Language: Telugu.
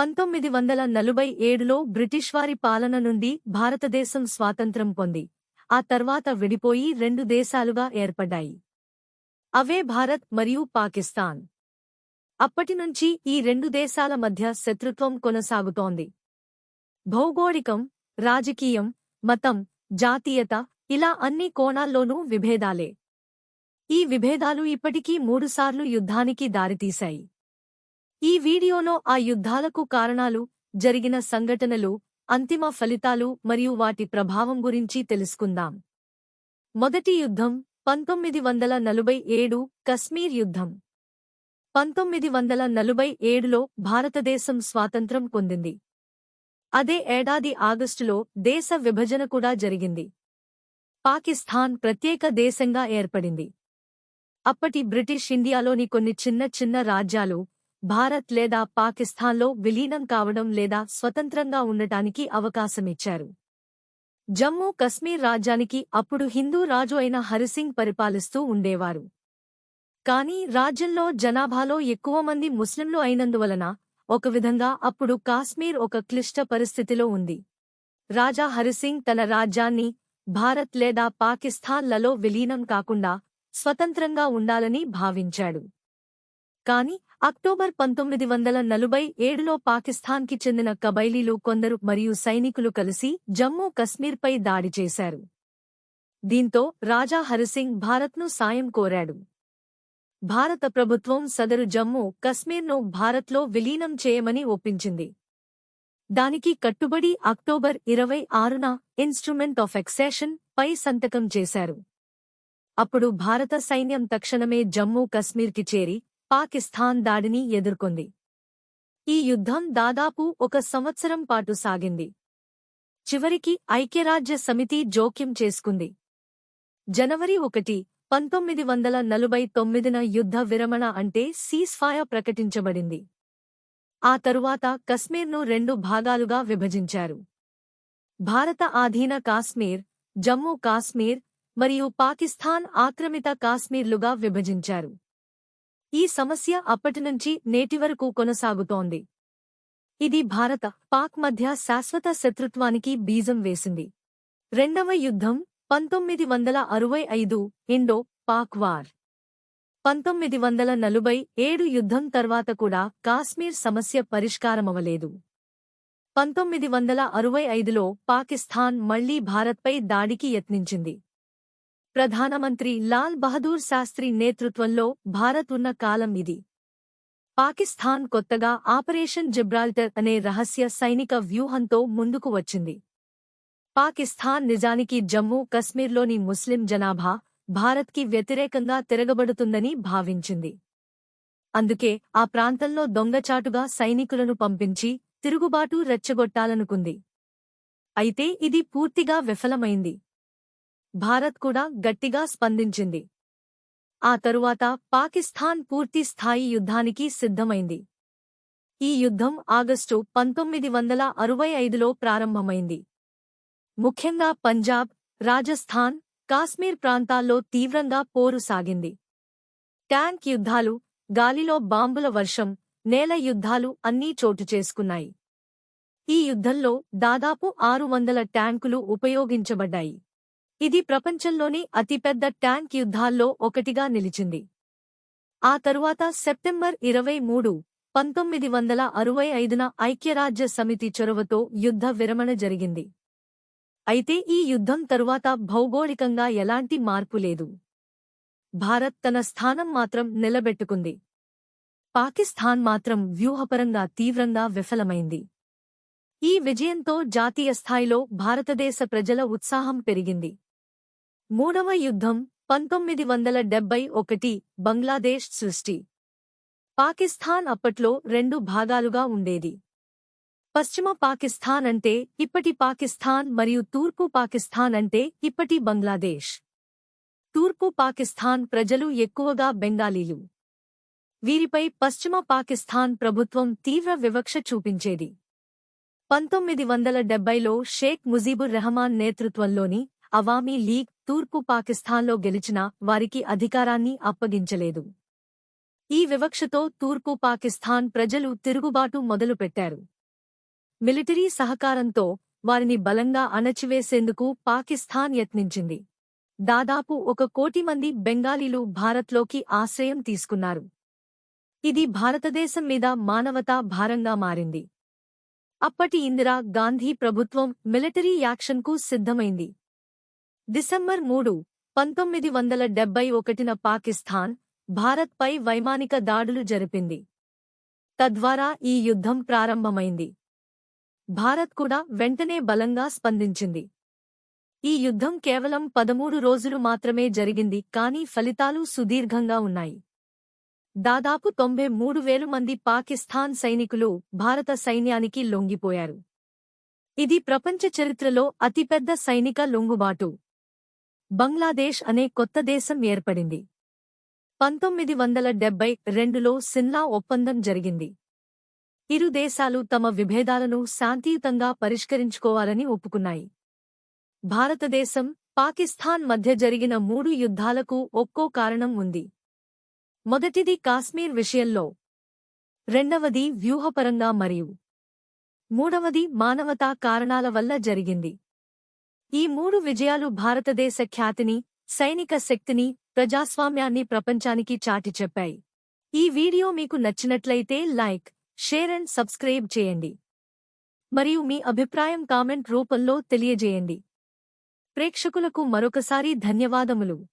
పంతొమ్మిది వందల నలభై ఏడులో బ్రిటిష్ వారి పాలన నుండి భారతదేశం స్వాతంత్రం పొంది. ఆ తర్వాత విడిపోయి రెండు దేశాలుగా ఏర్పడ్డాయి. అవే భారత్ మరియు పాకిస్తాన్. అప్పటినుంచి ఈ రెండు దేశాల మధ్య శత్రుత్వం కొనసాగుతోంది. భౌగోళికం రాజకీయం మతం జాతీయత ఇలా అన్ని కోణాల్లోనూ విభేదాలే. ఈ విభేదాలు ఇప్పటికీ మూడుసార్లు యుద్ధానికి దారితీశాయి. ఈ వీడియోలో ఆ యుద్ధాలకు కారణాలు జరిగిన సంఘటనలు అంతిమ ఫలితాలు మరియు వాటి ప్రభావం గురించి తెలుసుకుందాం. మొదటి యుద్ధం పంతొమ్మిది వందల నలభై ఏడు కశ్మీర్ యుద్ధం. పంతొమ్మిది వందల నలభై ఏడులో భారతదేశం స్వాతంత్రం పొందింది. అదే ఏడాది ఆగస్టులో దేశ విభజన కూడా జరిగింది. పాకిస్తాన్ ప్రత్యేక దేశంగా ఏర్పడింది. అప్పటి బ్రిటిష్ ఇండియాలోని కొన్ని చిన్న చిన్న రాజ్యాలు భారత్ లేదా పాకిస్తాన్లో విలీనం కావడం లేదా స్వతంత్రంగా ఉండటానికి అవకాశమిచ్చారు. జమ్మూ కశ్మీర్ రాజ్యానికి అప్పుడు హిందూ రాజు అయిన హరిసింగ్ పరిపాలిస్తూ ఉండేవారు. కానీ రాజ్యంలో జనాభాలో ఎక్కువ మంది ముస్లింలు అయినందువలన ఒక విధంగా అప్పుడు కాశ్మీర్ ఒక క్లిష్ట పరిస్థితిలో ఉంది. రాజా హరిసింగ్ తన రాజ్యాన్ని భారత్ లేదా పాకిస్తాన్లలో విలీనం కాకుండా స్వతంత్రంగా ఉండాలని భావించాడు. కాని అక్టోబర్ పంతొమ్మిది వందల నలభై ఏడులో పాకిస్తాన్కి చెందిన కబైలీలు కొందరు మరియు సైనికులు కలిసి జమ్మూ కశ్మీర్పై దాడి చేశారు. దీంతో రాజా హరిసింగ్ భారత్ను సాయం కోరాడు. భారత ప్రభుత్వం సదరు జమ్మూ కశ్మీర్ను భారత్లో విలీనం చేయమని ఒప్పించింది. దానికి కట్టుబడి అక్టోబర్ ఇరవై ఆరున ఇన్స్ట్రుమెంట్ ఆఫ్ ఎక్సెషన్ పై సంతకం చేశారు. అప్పుడు భారత సైన్యం తక్షణమే జమ్మూ కశ్మీర్కి చేరి పాకిస్తాన్ దాడిని ఎదుర్కొంది. ఈ యుద్ధం దాదాపు ఒక సంవత్సరం పాటు సాగింది. చివరికి ఐక్యరాజ్య సమితి జోక్యం చేసుకుంది. జనవరి ఒకటి పంతొమ్మిది వందల నలభై తొమ్మిదిన యుద్ధ విరమణ అంటే సీస్ఫాయ ప్రకటించబడింది. ఆ తరువాత కశ్మీర్ను రెండు భాగాలుగా విభజించారు. భారత ఆధీన కాశ్మీర్ జమ్మూ కాశ్మీర్ మరియు పాకిస్తాన్ ఆక్రమిత కాశ్మీర్లుగా విభజించారు. ఈ సమస్య అప్పటినుంచి నేటివరకు కొనసాగుతోంది. ఇది భారత పాక్ మధ్య శాశ్వత శత్రుత్వానికి బీజం వేసింది. రెండవ యుద్ధం పంతొమ్మిది వందల అరవై ఐదు ఇండో పాక్ వార్. పంతొమ్మిది వందల నలభై ఏడు యుద్ధం తర్వాత కూడా కాశ్మీర్ సమస్య పరిష్కారమవలేదు పంతొమ్మిది వందల అరవై ఐదులో పాకిస్తాన్ మళ్ళీ భారత్పై దాడికి యత్నించింది. ప్రధానమంత్రి లాల్ బహదూర్ శాస్త్రి నేతృత్వంలో భారత్ ఉన్న కాలం ఇది. పాకిస్తాన్ కొత్తగా ఆపరేషన్ జిబ్రాల్టర్ అనే రహస్య సైనిక వ్యూహంతో ముందుకు వచ్చింది. పాకిస్తాన్ నిజానికి జమ్మూ కశ్మీర్లోని ముస్లిం జనాభా భారత్కి వ్యతిరేకంగా తిరగబడుతుందని భావించింది. అందుకే ఆ ప్రాంతంలో దొంగచాటుగా సైనికులను పంపించి తిరుగుబాటు రెచ్చగొట్టాలనుకుంది. అయితే ఇది పూర్తిగా విఫలమైంది. భారత్ కూడా గట్టిగా స్పందించింది. ఆ తరువాత పాకిస్తాన్ పూర్తి స్థాయి యుద్ధానికి సిద్ధమైంది. ఈ యుద్ధం ఆగస్టు పంతొమ్మిది వందల అరవై ఐదులో ప్రారంభమైంది. ముఖ్యంగా పంజాబ్ రాజస్థాన్ కాశ్మీర్ ప్రాంతాల్లో తీవ్రంగా పోరు సాగింది. ట్యాంక్ యుద్ధాలు గాలిలో బాంబుల వర్షం నేల యుద్ధాలు అన్నీ చోటు చేసుకున్నాయి. ఈ యుద్ధంలో దాదాపు ఆరు వందల ట్యాంకులు ఉపయోగించబడ్డాయి. ఇది ప్రపంచంలోని అతిపెద్ద ట్యాంక్ యుద్ధాల్లో ఒకటిగా నిలిచింది. ఆ తరువాత సెప్టెంబర్ ఇరవై మూడు పంతొమ్మిది వందల అరవై ఐదున ఐక్యరాజ్య సమితి చొరవతో యుద్ధ విరమణ జరిగింది. అయితే ఈ యుద్ధం తరువాత భౌగోళికంగా ఎలాంటి మార్పు లేదు. భారత్ తన స్థానం మాత్రం నిలబెట్టుకుంది. పాకిస్తాన్ మాత్రం వ్యూహపరంగా తీవ్రంగా విఫలమైంది. ఈ విజయంతో జాతీయ స్థాయిలో భారతదేశ ప్రజల ఉత్సాహం పెరిగింది. మూడవ యుద్ధం పంతొమ్మిది వందల డెబ్బై ఒకటి బంగ్లాదేశ్ సృష్టి. పాకిస్తాన్ అప్పట్లో రెండు భాగాలుగా ఉండేది. పశ్చిమ పాకిస్తాన్ అంటే ఇప్పటి పాకిస్తాన్ మరియు తూర్పు పాకిస్తాన్ అంటే ఇప్పటి బంగ్లాదేశ్. తూర్పు పాకిస్తాన్ ప్రజలు ఎక్కువగా బెంగాలీలు. వీరిపై పశ్చిమ పాకిస్తాన్ ప్రభుత్వం తీవ్ర వివక్ష చూపించేది. పంతొమ్మిది వందల డెబ్బైలో షేక్ ముజీబుర్ రెహమాన్ నేతృత్వంలోని అవామీ లీగ్ తూర్పు పాకిస్తాన్లో గెలిచినా వారికి అధికారాన్ని అప్పగించలేదు. ఈ వివక్షతో తూర్పు పాకిస్తాన్ ప్రజలు తిరుగుబాటు మొదలుపెట్టారు. మిలిటరీ సహకారంతో వారిని బలంగా అణచివేసేందుకు పాకిస్తాన్ యత్నించింది. దాదాపు ఒక కోటి మంది బెంగాలీలు భారత్లోకి ఆశ్రయం తీసుకున్నారు. ఇది భారతదేశం మీద మానవతా భారంగా మారింది. అప్పటి ఇందిరా గాంధీ ప్రభుత్వం మిలిటరీ యాక్షన్కు సిద్ధమైంది. డిసెంబర్ మూడు పంతొమ్మిది వందల డెబ్బై ఒకటిన పాకిస్తాన్ భారత్పై వైమానిక దాడులు జరిపింది. తద్వారా ఈ యుద్ధం ప్రారంభమైంది. భారత్ కూడా వెంటనే బలంగా స్పందించింది. ఈ యుద్ధం కేవలం పదమూడు రోజులు మాత్రమే జరిగింది కానీ ఫలితాలు సుదీర్ఘంగా ఉన్నాయి. దాదాపు తొంభై మూడు వేలు మంది పాకిస్తాన్ సైనికులు భారత సైన్యానికి లొంగిపోయారు. ఇది ప్రపంచ చరిత్రలో అతిపెద్ద సైనిక లొంగుబాటు. బంగ్లాదేశ్ అనే కొత్త దేశం ఏర్పడింది. పంతొమ్మిది వందల డెబ్బై రెండులో సిన్లా ఒప్పందం జరిగింది. ఇరు దేశాలు తమ విభేదాలను శాంతియుతంగా పరిష్కరించుకోవాలని ఒప్పుకున్నాయి. భారతదేశం పాకిస్తాన్ మధ్య జరిగిన మూడు యుద్ధాలకు ఒక్కో కారణం ఉంది. మొదటిది కాశ్మీర్ విషయంలో రెండవది వ్యూహపరంగా మరియు మూడవది మానవతా కారణాల వల్ల జరిగింది. ఈ మూడు విజయాలు భారతదేశ ఖ్యాతిని సైనిక శక్తిని ప్రజాస్వామ్యాన్ని ప్రపంచానికి చాటి చెప్పాయి. ఈ వీడియో మీకు నచ్చినట్లయితే లైక్ షేర్ అండ్ సబ్స్క్రైబ్ చేయండి. మరియు మీ అభిప్రాయం కామెంట్ రూపంలో తెలియజేయండి. ప్రేక్షకులకు మరొకసారి ధన్యవాదములు.